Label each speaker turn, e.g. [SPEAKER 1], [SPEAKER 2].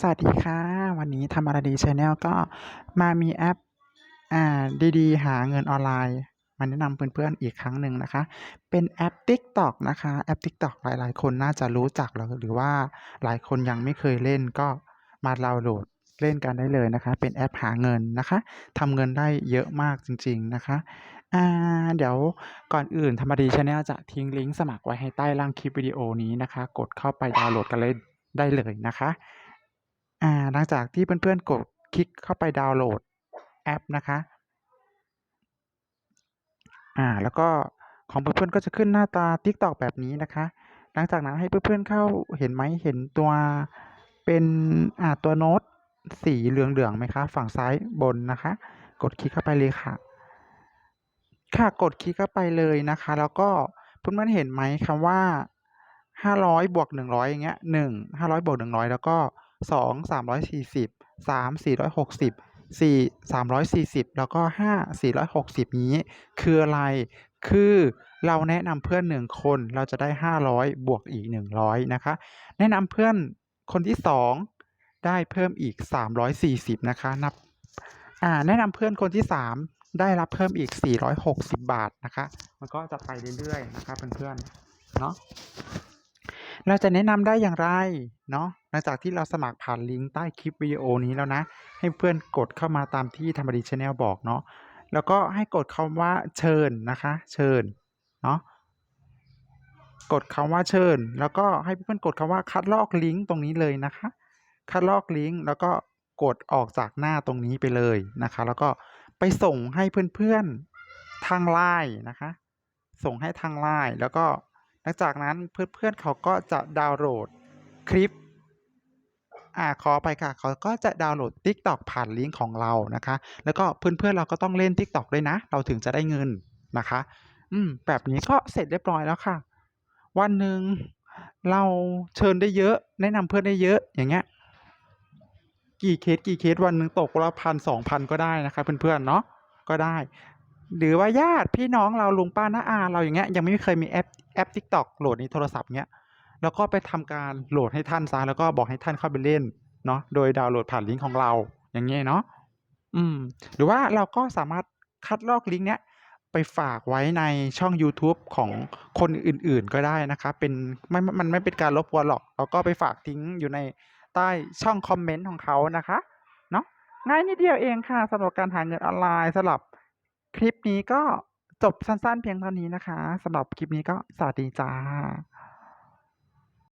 [SPEAKER 1] สวัสดีค่ะ วันนี้ทำอะไรดีชาแนลก็มามีแอปอ่าดีๆ หาเงินออนไลน์มาแนะนำเพื่อนๆอีกครั้งหนึ่งนะคะ เป็นแอป TikTok นะคะแอป TikTok หลายๆ คนน่าจะรู้จักแล้วหรือว่าหลายคนยังไม่เคยเล่นก็มาดาวน์โหลดเล่นกันได้เลยนะคะ เป็นแอปหาเงินนะคะทำเงินได้เยอะมากจริง ๆนะคะอ่าเดี๋ยวก่อนอื่นธรรมดีชาแนลจะทิ้งลิงก์สมัครไว้ให้ใต้ล่างคลิปวิดีโอนี้นะคะ กดเข้าไปดาวน์โหลดกันเลยได้เลยนะคะ อ่าหลังจากที่เพื่อนๆกดคลิกเข้าไปดาวน์โหลดแอปนะคะอ่าแล้วก็ของเพื่อนๆก็จะขึ้นหน้าตา TikTok แบบนี้นะคะ หลังจากนั้นให้เพื่อนๆเข้าเห็นไหมเห็นตัวเป็นอ่าตัวโน้ตสีเหลืองๆไหมคะ ฝั่งซ้ายบนนะคะ กดคลิกเข้าไปเลยค่ะ ค่ะกดคลิกเข้าไปเลยนะคะ แล้วก็เพื่อนๆเห็นไหมคำว่า500บวก100อย่างเงี้ย1 500บวก100 แล้วก็ 2 340 3 460 4 340แล้วก็5 460นี้ คืออะไร คือเราแนะนำเพื่อน1คนเราจะได้500บวกอีก100นะคะ แนะนำเพื่อนคนที่2ได้เพิ่มอีก340นะคะนับอ่าแนะนำเพื่อนคนที่3ได้รับเพิ่มอีก 460 บาทนะคะ มันก็จะไปเรื่อยๆ นะคะเพื่อนๆ เนาะ เราจะแนะนำได้อย่างไร เนาะ ลังจากที่เราสมัครผ่านลิงก์ใต้คลิปวิดีโอนี้แล้วนะ ให้เพื่อนกดเข้ามาตามที่ธรรมดีชาแนลบอกเนาะแล้วก็ให้กดคำว่าเชิญนะคะ เชิญเนาะกดคำว่าเชิญ แล้วก็ให้เพื่อนกดคำว่าคัดลอกลิงก์ตรงนี้เลยนะคะ คัดลอกลิงก์แล้วก็กดออกจากหน้าตรงนี้ไปเลยนะคะ แล้วก็ไปส่งให้เพื่อนๆทาง LINE นะคะ ส่งให้ทาง LINE แล้วก็หลังจากนั้นเพื่อนๆเขาก็จะดาวน์โหลดคลิป อ่าขออภัยค่ะเขาก็จะดาวน์โหลด TikTok ผ่านลิงก์ของเรานะคะ แล้วก็เพื่อนๆเราก็ต้องเล่น TikTok ด้วยนะ เราถึงจะได้เงินนะคะ อืมแบบนี้ก็เสร็จเรียบร้อยแล้วค่ะ วันหนึ่งเราเชิญได้เยอะ แนะนำเพื่อนได้เยอะอย่างเงี้ย กี่เคสกี่เคสวันหนึ่งตกละ1,000 2,000ก็ได้นะคะเพื่อนๆเนาะก็ได้ หรือว่าญาติพี่น้องเราลุงป้าน้าอาเราอย่างเงี้ยยังไม่เคยมีแอปแอป TikTok โหลดในโทรศัพท์เงี้ย เราก็ไปทำการโหลดให้ท่านเสียแล้วก็บอกให้ท่านเข้าไปเล่นเนาะโดยดาวน์โหลดผ่านลิงก์ของเราอย่างเงี้ยเนาะอืม หรือว่าเราก็สามารถคัดลอกลิงก์เนี้ยไปฝากไว้ในช่องยูทูบของคนอื่นๆก็ได้นะคะเป็นไม่มันไม่เป็นการรบกวนหรอกเราก็ไปฝากทิ้งอยู่ในใต้ช่องคอมเมนต์ของเขานะคะเนาะง่ายนิดเดียวเองค่ะสำหรับการหาเงินออนไลน์สำหรับคลิปนี้ก็จบสั้นๆเพียงเท่านี้นะคะสำหรับคลิปนี้ก็สวัสดีจ้ะ